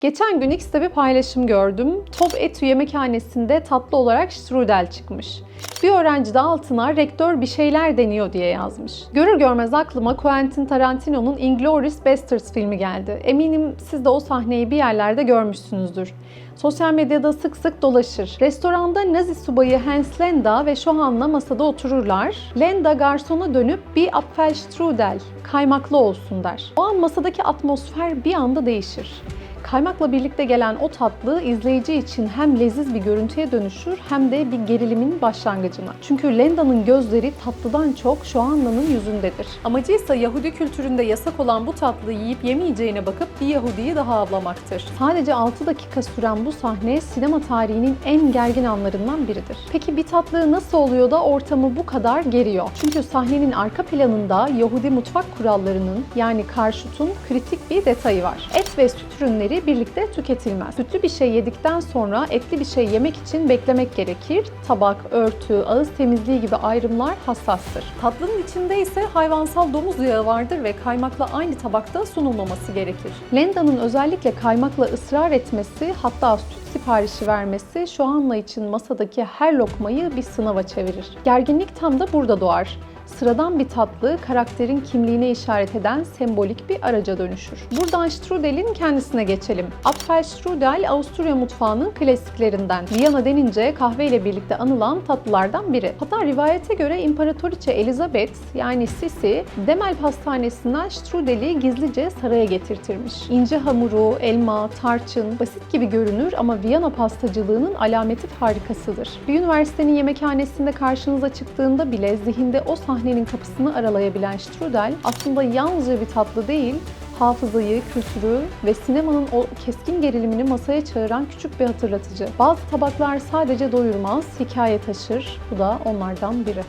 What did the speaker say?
Geçen gün X'te bir paylaşım gördüm. Top Etü yemekhanesinde tatlı olarak strudel çıkmış. Bir öğrenci de altına rektör bir şeyler deniyor diye yazmış. Görür görmez aklıma Quentin Tarantino'nun Inglourious Basterds filmi geldi. Eminim siz de o sahneyi bir yerlerde görmüşsünüzdür. Sosyal medyada sık sık dolaşır. Restoranda Nazi subayı Hans Landa ve Şohan'la masada otururlar. Landa garsona dönüp bir Apfelstrudel, kaymaklı olsun der. O an masadaki atmosfer bir anda değişir. Kaymakla birlikte gelen o tatlı izleyici için hem leziz bir görüntüye dönüşür hem de bir gerilimin başlangıcına. Çünkü Lenda'nın gözleri tatlıdan çok Şohanna'nın yüzündedir. Amacı ise Yahudi kültüründe yasak olan bu tatlıyı yiyip yemeyeceğine bakıp bir Yahudiyi daha avlamaktır. Sadece 6 dakika süren bu sahne sinema tarihinin en gergin anlarından biridir. Peki bir tatlı nasıl oluyor da ortamı bu kadar geriyor? Çünkü sahnenin arka planında Yahudi mutfak kurallarının yani karşutun kritik bir detayı var. Et ve süt ürünleri birlikte tüketilmez. Sütlü bir şey yedikten sonra etli bir şey yemek için beklemek gerekir. Tabak, örtü, ağız temizliği gibi ayrımlar hassastır. Tatlının içinde ise hayvansal domuz yağı vardır ve kaymakla aynı tabakta sunulmaması gerekir. Lenda'nın özellikle kaymakla ısrar etmesi hatta süt siparişi vermesi şu anla için masadaki her lokmayı bir sınava çevirir. Gerginlik tam da burada doğar. Sıradan bir tatlı karakterin kimliğine işaret eden sembolik bir araca dönüşür. Buradan Strudel'in kendisine geçelim. Apfelstrudel Avusturya mutfağının klasiklerinden. Viyana denince kahve ile birlikte anılan tatlılardan biri. Hatta rivayete göre İmparatoriçe Elizabeth yani Sisi Demel Pastanesi'nden Strudel'i gizlice saraya getirtirmiş. İnce hamuru, elma, tarçın basit gibi görünür ama Viyana pastacılığının alameti farikasıdır. Bir üniversitenin yemekhanesinde karşınıza çıktığında bile zihinde o sahnenin kapısını aralayabilen strudel aslında yalnızca bir tatlı değil, hafızayı, kültürü ve sinemanın o keskin gerilimini masaya çağıran küçük bir hatırlatıcı. Bazı tabaklar sadece doyurmaz, hikaye taşır. Bu da onlardan biri.